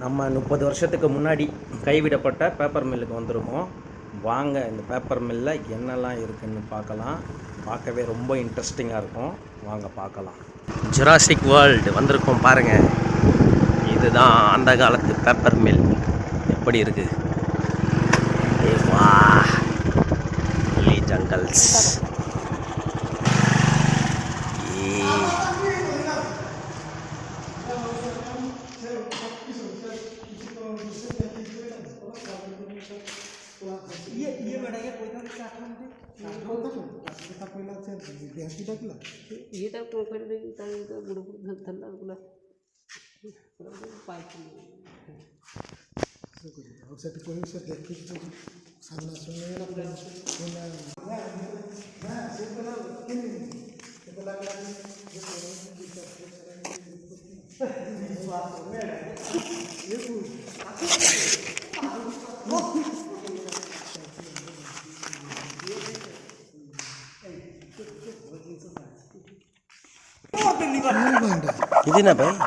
நம்ம முப்பது வருஷத்துக்கு முன்னாடி கைவிடப்பட்ட பேப்பர் மில்லுக்கு வந்திருக்கோம் வாங்க இந்த பேப்பர் மில்லில் என்னெல்லாம் இருக்குன்னு பார்க்கலாம். பார்க்கவே ரொம்ப இன்ட்ரெஸ்டிங்காக இருக்கும். வாங்க பார்க்கலாம். ஜுராசிக் வேர்ல்டு வந்திருக்கோம் பாருங்கள் இதுதான் அந்த காலத்து பேப்பர் மில் எப்படி இருக்குது வா. ஜங்கல்ஸ் ये तर टोकन देगी ताई तो बुड़ बुड़ धल्ला बुला पाइप और से कोई से देख के तो सामना सुनने ना पूरा सुनना ना ना से कला किन से कला कला ये तो दिक्कत है सर ये बात में ఇది నా భాయ్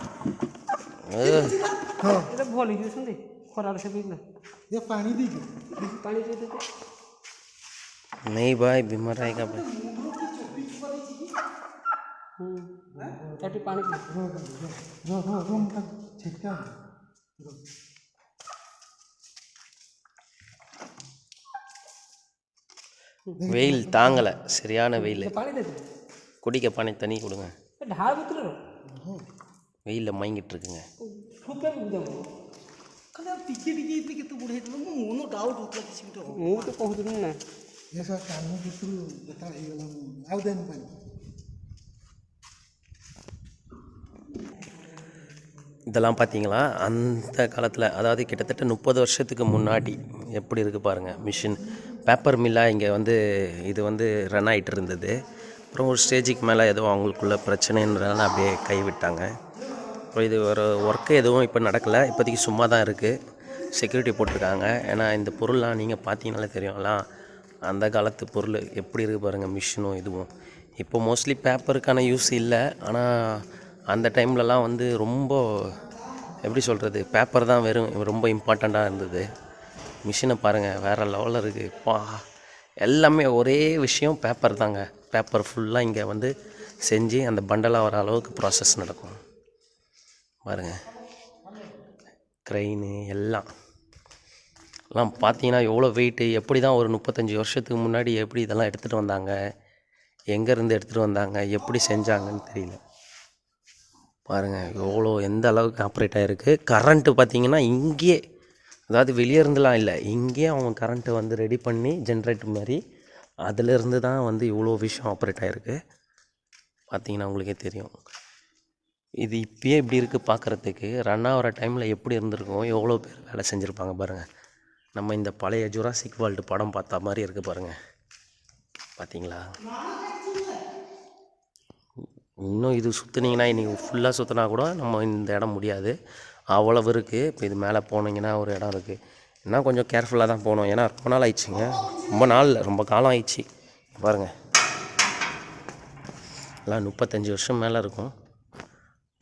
భోలి చూసింది కొరాలు చెప్పిన ये पानी दी पानी दे दे नहीं भाई बीमार வெயில் தாங்கலை சரியான வெயில் குடிக்க பானை தண்ணி கொடுங்க ଢାଳ ଭିତରେ வெயிலில் மயங்கிட்டு இருக்குங்க ଠୁକେ ଦେବ ଖାଲି ଆଉ ଟିକେ ଟିକେ ଏତେ କେତେ ବଢ଼ିଆ ହେଇଥିଲା ମୋ ମନ ଡାଉଟ୍ ହେଉଥିଲା କିଛି ଗୋଟେ ହବ ମୁଁ ତ କହୁଥିଲି ନା ये सब कानून भितर बेटा ହେଇଗଲା ଆଉ ଦେନି ପାଣି இதெல்லாம் பார்த்தீங்களா அந்த காலத்தில் அதாவது கிட்டத்தட்ட முப்பது வருஷத்துக்கு முன்னாடி எப்படி இருக்குது பாருங்கள் மிஷின் பேப்பர் மில்லாக இங்கே வந்து இது வந்து ரன் ஆகிட்டு இருந்தது அப்புறம் ஒரு ஸ்டேஜுக்கு மேலே எதுவும் அவங்களுக்குள்ள பிரச்சனைன்றதால அப்படியே கைவிட்டாங்க. அப்புறம் இது ஒரு ஒர்க்கு எதுவும் இப்போ நடக்கலை. இப்போதைக்கு சும்மா தான் இருக்குது செக்யூரிட்டி போட்டிருக்காங்க. ஏன்னா இந்த பொருள்லாம் நீங்கள் பார்த்தீங்கனாலே தெரியும்லாம் அந்த காலத்து பொருள் எப்படி இருக்குது பாருங்கள் மிஷினும் இதுவும். இப்போ மோஸ்ட்லி பேப்பருக்கான யூஸ் இல்லை. ஆனால் அந்த டைம்லலாம் வந்து ரொம்ப எப்படி சொல்கிறது பேப்பர் தான் வெறும் ரொம்ப இம்பார்ட்டண்ட்டாக இருந்தது. மிஷினை பாருங்கள் வேறு லெவலில் இருக்குது பா எல்லாமே ஒரே விஷயம் பேப்பர் தாங்க. பேப்பர் ஃபுல்லாக இங்கே வந்து செஞ்சு அந்த பண்டலாக வர அளவுக்கு ப்ராசஸ் நடக்கும். பாருங்கள் க்ரெயின் எல்லாம். எல்லாம் பார்த்தீங்கன்னா எவ்வளோ வெயிட்டு எப்படி தான் ஒரு முப்பத்தஞ்சு வருஷத்துக்கு முன்னாடி எப்படி இதெல்லாம் எடுத்துகிட்டு வந்தாங்க எங்கேருந்து எடுத்துகிட்டு வந்தாங்க எப்படி செஞ்சாங்கன்னு தெரியல. பாருங்கள் எவ்வளோ எந்த அளவுக்கு ஆப்ரேட் ஆகிருக்கு கரண்ட்டு பார்த்தீங்கன்னா இங்கேயே அதாவது வெளியே இருந்துலாம் இல்லை இங்கேயே அவங்க கரண்ட்டை வந்து ரெடி பண்ணி ஜென்ரேட்டர் மாதிரி அதிலிருந்து தான் வந்து இவ்வளோ விஷயம் ஆப்ரேட் ஆகிருக்கு பார்த்தீங்கன்னா உங்களுக்கே தெரியும். இது இப்பயே இப்படி இருக்குது பார்க்குறதுக்கு ரன் ஆகிற டைமில் எப்படி இருந்திருக்கும் எவ்வளோ பேர் வேலை செஞ்சுருப்பாங்க பாருங்கள் நம்ம இந்த பழைய ஜுராசிக் வேர்ல்டு படம் பார்த்த மாதிரி இருக்குது பாருங்கள் பார்த்தீங்களா இன்னும் இது சுற்றுனீங்கன்னா இன்றைக்கி ஃபுல்லாக சுற்றினா கூட நம்ம இந்த இடம் முடியாது. அவ்வளவு இருக்குது இப்போ இது மேலே போனீங்கன்னா ஒரு இடம் இருக்குது இன்னும் கொஞ்சம் கேர்ஃபுல்லாக தான் போகணும். ஏன்னா ரொம்ப நாள் ஆயிடுச்சுங்க. ரொம்ப நாள் ரொம்ப காலம் ஆயிடுச்சு. பாருங்கள் எல்லாம் முப்பத்தஞ்சு வருஷம் மேலே இருக்கும்.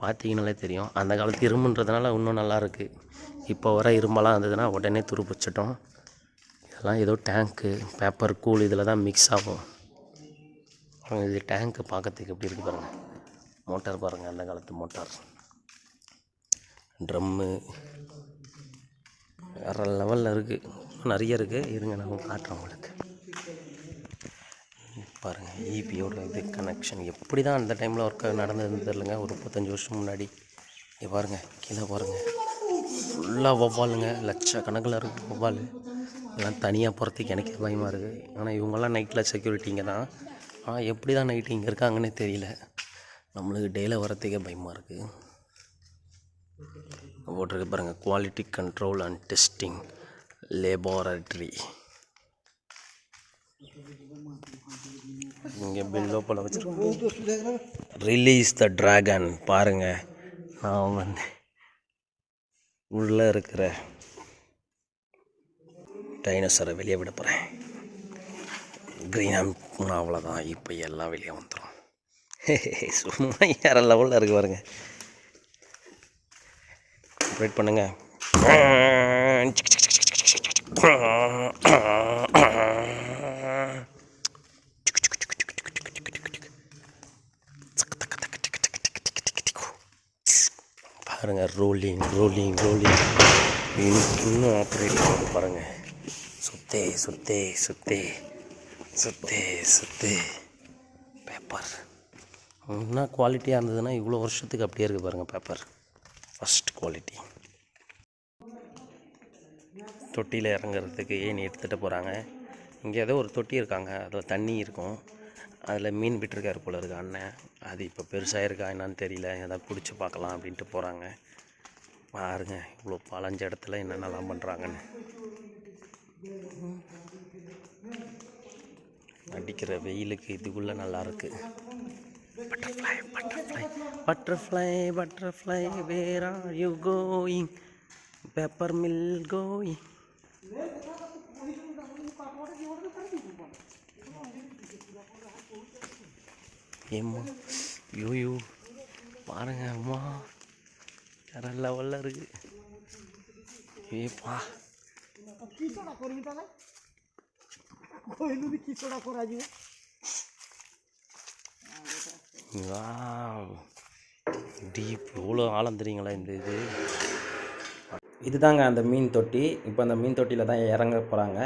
பார்த்தீங்கனாலே தெரியும். அந்த காலத்து இரும்புன்றதுனால இன்னும் நல்லா இருக்குது இப்போ வர இரும்பெல்லாம் இருந்ததுன்னா உடனே துருப்பிச்சிட்டோம் இதெல்லாம் ஏதோ டேங்க்கு பேப்பர் கூழ் இதில் தான் மிக்ஸ் ஆகும். இது டேங்க்கு பார்க்கறதுக்கு எப்படி இருக்குது பாருங்கள் மோட்டார் பாருங்கள் அந்த காலத்து மோட்டார் ட்ரம்மு வேறு லெவலில் இருக்குது நிறைய இருக்குது இருங்க நான் காட்டுறேன் உங்களுக்கு. பாருங்கள் ஈபியோட இது கனெக்ஷன் எப்படி தான் அந்த டைமில் ஒர்க் நடந்ததுன்னு தெரிலங்க ஒரு முப்பத்தஞ்சு வருஷம் முன்னாடி. இங்கே பாருங்கள் கீழே பாருங்கள் ஃபுல்லாக வவ்வாலுங்க லட்சக்கணக்கில் இருக்குது வவ்வால் இதெல்லாம் தனியாக போகிறதுக்கு எனக்கே பயமாக இருக்குது ஆனால் இவங்கெல்லாம் நைட்டில் செக்யூரிட்டிங்க தான். ஆனால் எப்படி தான் நைட்டு இங்கே இருக்காங்கன்னே தெரியல. நம்மளுக்கு டேயில் வரத்துக்கே பயமாக இருக்குது போட்டிருக்கு பாருங்கள் quality control and testing laboratory இங்கே பில்லோ போல் வச்சுருக்கோம். ரிலீஸ் த ட்ராகன் பாருங்கள் நான் வந்து உள்ளே இருக்கிற டைனோசரை வெளியே விட போகிறேன் க்ரீனாம் அவ்வளோதான் இப்போ எல்லாம் வெளியே வந்துடும் சும்மா வேறு லெவலில் இருக்கு பாருங்கள் வெயிட் பண்ணுங்கள் பாருங்க ரோலிங் ரோலிங் ரோலிங் இன்னும் ஆப்ரேட் பண்ணி பாருங்க. சுத்தே சுத்தே சுத்தே சுத்தே சுத்தே. பேப்பர் இன்னும் குவாலிட்டியாக இருந்ததுன்னா இவ்வளோ வருஷத்துக்கு அப்படியே இருக்குது பாருங்கள் பேப்பர் ஃபஸ்ட் குவாலிட்டி தொட்டியில் இறங்குறதுக்கு ஏணி எடுத்துகிட்டு போகிறாங்க இங்கே ஏதோ ஒரு தொட்டி இருக்காங்க. அதில் தண்ணி இருக்கும். அதில் மீன் விட்டுருக்காரு போல இருக்கு அண்ணன். அது இப்போ பெருசாக இருக்கா என்னான்னு தெரியல. ஏதாவது பிடிச்சி பார்க்கலாம் அப்படின்ட்டு போகிறாங்க பாருங்க இவ்வளோ பழஞ்ச இடத்துல என்னென்னலாம் பண்ணுறாங்கன்னு அடிக்கிற வெயிலுக்கு இதுக்குள்ளே நல்லா butterfly, butterfly, butterfly, butterfly, where are you going? Peppermill going. ஏம்மா ஐயோ பாருங்க அம்மா வேற லெவலில் இருக்கு ஏப்பா கோயிலுக்கு கிச்சோடா குறாஜி டீப் இவ்வளோ ஆழம் தெரியுங்களா இந்த இது? இதுதாங்க அந்த மீன் தொட்டி. இப்போ அந்த மீன் தொட்டியில் தான் இறங்க போகிறாங்க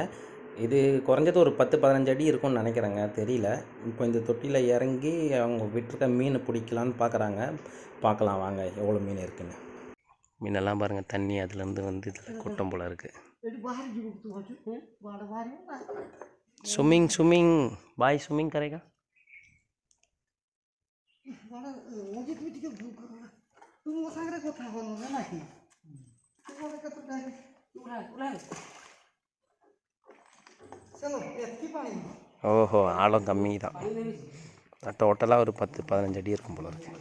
இது குறைஞ்சது ஒரு பத்து பதினஞ்சு அடி இருக்கும்னு நினைக்கிறேங்க. தெரியல. இப்போ இந்த தொட்டியில் இறங்கி அவங்க விட்டுருக்க மீனை பிடிக்கலான்னு பார்க்குறாங்க பார்க்கலாம் வாங்க எவ்வளோ மீன் இருக்குன்னு. மீனெல்லாம் பாருங்கள் தண்ணி அதுலேருந்து வந்து இதில் கொட்டம் போல் இருக்குது ஸ்விம்மிங் ஸ்விம்மிங் பாய் ஸ்விம்மிங் கரைக்கா. বলে ওকে তুমি থেকে ভুল করো না তুমি ওর সঙ্গে কথা বলো না নাকি তোমাদের কাছে উড়াই উড়াই ஓஹோ ஆழம் கம்மி தான் டோட்டலாக ஒரு பத்து பதினஞ்சு அடி இருக்கும் போல இருக்கு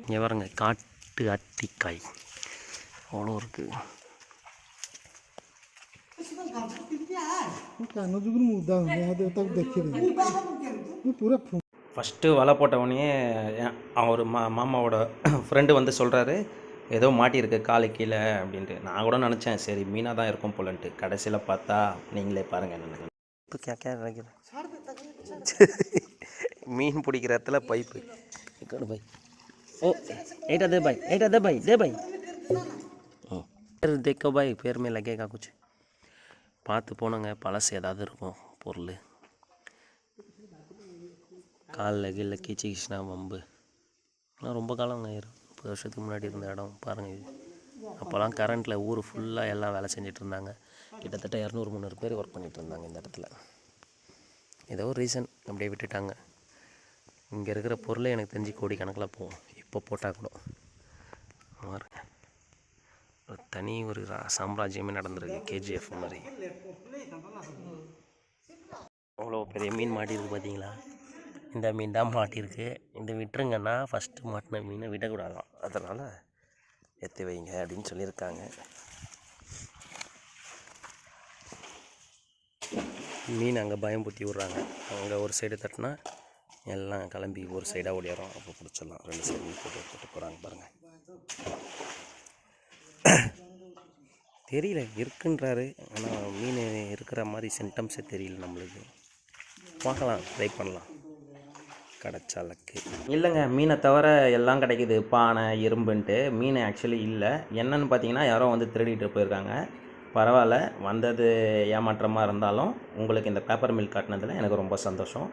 இங்கே பாருங்க காட்டு அத்திக்காய் அவ்வளோ இருக்குது பூரா ஃபஸ்ட்டு வலை போட்டவொடனே அவர் மா மாமாவோட ஃப்ரெண்டு வந்து சொல்கிறாரு ஏதோ மாட்டியிருக்கு காலு கீழே அப்படின்ட்டு நான் கூட நினச்சேன் சரி மீனாக தான் இருக்கும் போலன்ட்டு கடைசியில் பார்த்தா நீங்களே பாருங்கள் என்ன மீன் பிடிக்கிற இடத்துல pipe by O Etah they by Etah they by they by பேர் देखो भाई பேர் में लगेगा कुछ பார்த்து போனோங்க பழசு ஏதாவது இருக்கும் பொருள் காலில் கீழே கீச்சிக்கிச்சுனா வம்பு ஆனால் ரொம்ப காலங்க ஆயிரும் முப்பது வருஷத்துக்கு முன்னாடி இருந்த இடம் பாருங்கள் இது அப்போல்லாம் கரண்ட்டில் ஊர் ஃபுல்லாக எல்லாம் வேலை செஞ்சுட்டு இருந்தாங்க கிட்டத்தட்ட இரநூறு முந்நூறு பேர் ஒர்க் பண்ணிட்டு இருந்தாங்க இந்த இடத்துல ஏதோ ஒரு ரீசன் அப்படியே விட்டுட்டாங்க இங்கே இருக்கிற பொருளே எனக்கு தெரிஞ்சு கோடி கணக்கில் போகும் இப்போ போட்டால் கூட பாருங்க ஒரு தனி ஒரு ரா- சாம்ராஜ்யமே நடந்திருக்கு கேஜிஎஃப் மாதிரி. அவ்வளோ பெரிய மீன் மாட்டியிருக்கு பார்த்தீங்களா? இந்த மீன் தான் மாட்டியிருக்கு இந்த விட்டுருங்கன்னா ஃபஸ்ட்டு மாட்டின மீனை விடக்கூடாதான். அதனால் ஏற்றி வைங்க அப்படின்னு சொல்லியிருக்காங்க. மீன் அங்கே பயம் புத்தி விட்றாங்க. அங்கே ஒரு சைடு தட்டினா எல்லாம் கிளம்பி ஒரு சைடாக ஓடிடுறோம் அப்போ பிடிச்சிடலாம். ரெண்டு சைடு மீன் போட்டு போட்டு போகிறாங்க பாருங்கள் தெரியல இருக்குன்றாரு. ஆனால் மீன் இருக்கிற மாதிரி சிம்டம்ஸே தெரியல நம்மளுக்கு. பார்க்கலாம் ட்ரை பண்ணலாம். கிடச்சா லக்கு இல்லைங்க மீனை தவிர எல்லாம் கிடைக்குது. பானை இரும்புன்ட்டு. மீன் ஆக்சுவலி இல்லை. என்னன்னு பார்த்தீங்கன்னா யாரோ வந்து திருடிட்டு போயிருக்காங்க. பரவாயில்ல. வந்தது ஏமாற்றமாக இருந்தாலும் உங்களுக்கு இந்த பேப்பர் மில் காட்டினதில் எனக்கு ரொம்ப சந்தோஷம்.